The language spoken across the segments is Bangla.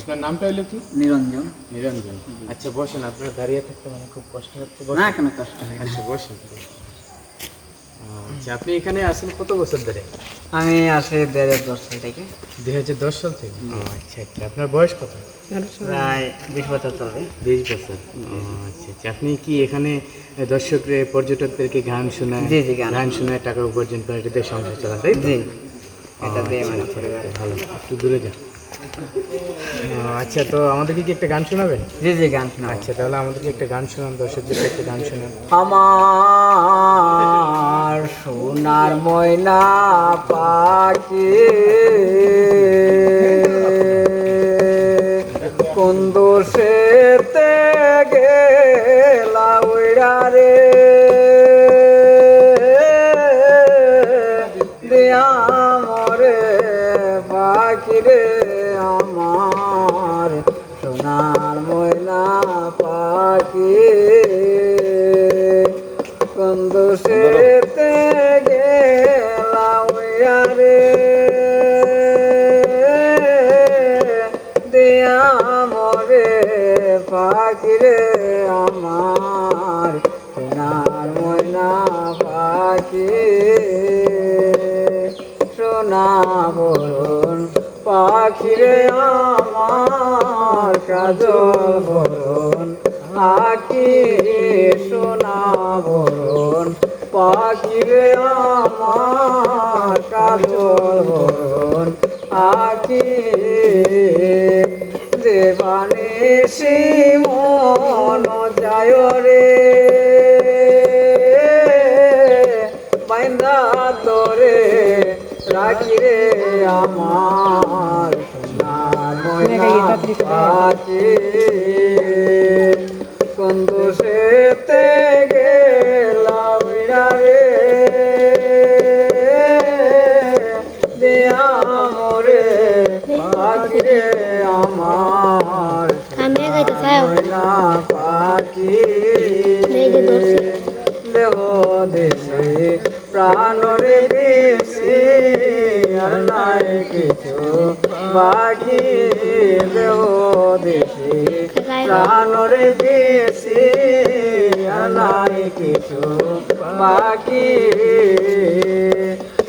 আপনার নামটা হলো কি? নিরঞ্জন। নিরঞ্জন। আচ্ছা বসেন আপনার দাঁড়িয়ে থাকতে মানে খুব কষ্ট হচ্ছে। বসেন। না কেন কষ্ট হয় আচ্ছা বসেন। আচ্ছা আপনি এখানে আসেন কত বছর ধরে? আমি আসে দেড় এক বছর থেকে। দুই হাজার দশ সাল থেকে? আচ্ছা আচ্ছা আপনার বয়স কত? প্রায় বিশ বছর চলবে। বিশ বছর। আচ্ছা আচ্ছা আপনি কি এখানে দর্শকরে পর্যটকদেরকে গান শোনায়? জি, জি, গান। শোনায় টাকা উপার্জন করে সংসার চালান তাই জি। এটা দিয়ে আচ্ছা, মানে আচ্ছা, আচ্ছা, ভালো একটু দূরে যান আচ্ছা তো আমাদেরকে কি একটা গান শোনাবেন জি জি গান শোনাবো। আচ্ছা তাহলে আমাদেরকে একটা গান শোনান দর্শকদের একটা গান শোনান। আমার সোনার ময়না পাখি কোন দোষেতে গেলা রে? দিয়া মরে পাখি রে আমার। সোনার ময়না পাখি। কন্দুষেতে গেলাম রে দিয়া মরে পাখি রে আমার। সোনার ময়না পাখি। সোনা বরণ পাখিরে আমার কাজল বরণ আকি সোনা বরণ? পাখিরে আমার কাজল বরণ আকি দেবানে মন যায় রে? রাখি রে আমার পাখি। কন্দুষেতে গেলাম রে দেয়া মোরে পাখি রে আমার ময়না পাখি। দেহ দেশে আর নাই কিছু বাকি দেহ দেশে। প্রাণরে আর নাই কিছু বাকি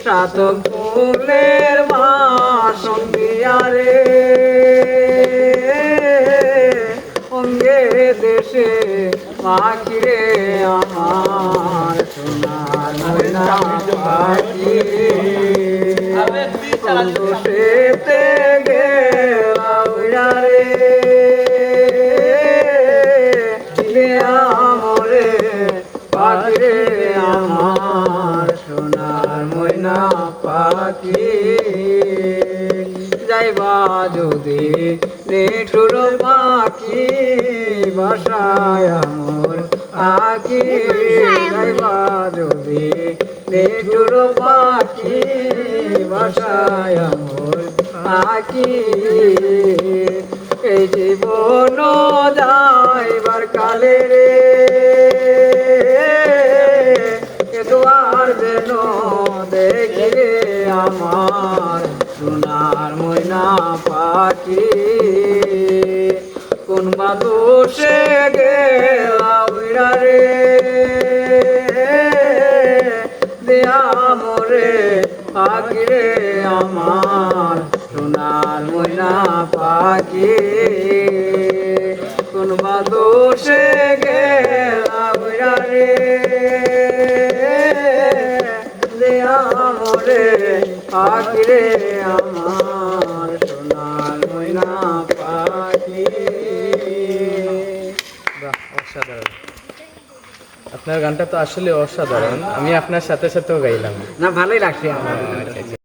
সাত ফুলের মা সঙ্গিয়ারে অঙ্গে দেশে পাখিরে আমার সোনার ময়না পাখি সন্তোষেতে গেলাম রে আমরে পাখিরে আমার সোনার ময়না যাইবা যদি নেঠুর পাখি বাসায় আমর আকি যদি নেঠুর পাখি আমর আকি এই জীবন যাইবার কালে রে, এ দুয়ার যেন দেখে আমার, সোনার ময়না পাখি। কোন বা দোষে গেলাম রে দেয়া মরে পাখি রে আমার সোনার ময়না পাখি। কোন বা দোষে গেলাম রে দেয়া মরে পাখি রে আমার সোনার ময়না বাহ অসাধারণ। আপনার গানটা তো আসলে অসাধারণ। আমি আপনার সাথে সাথেও গাইলাম। না ভালোই লাগছে আমার আচ্ছা।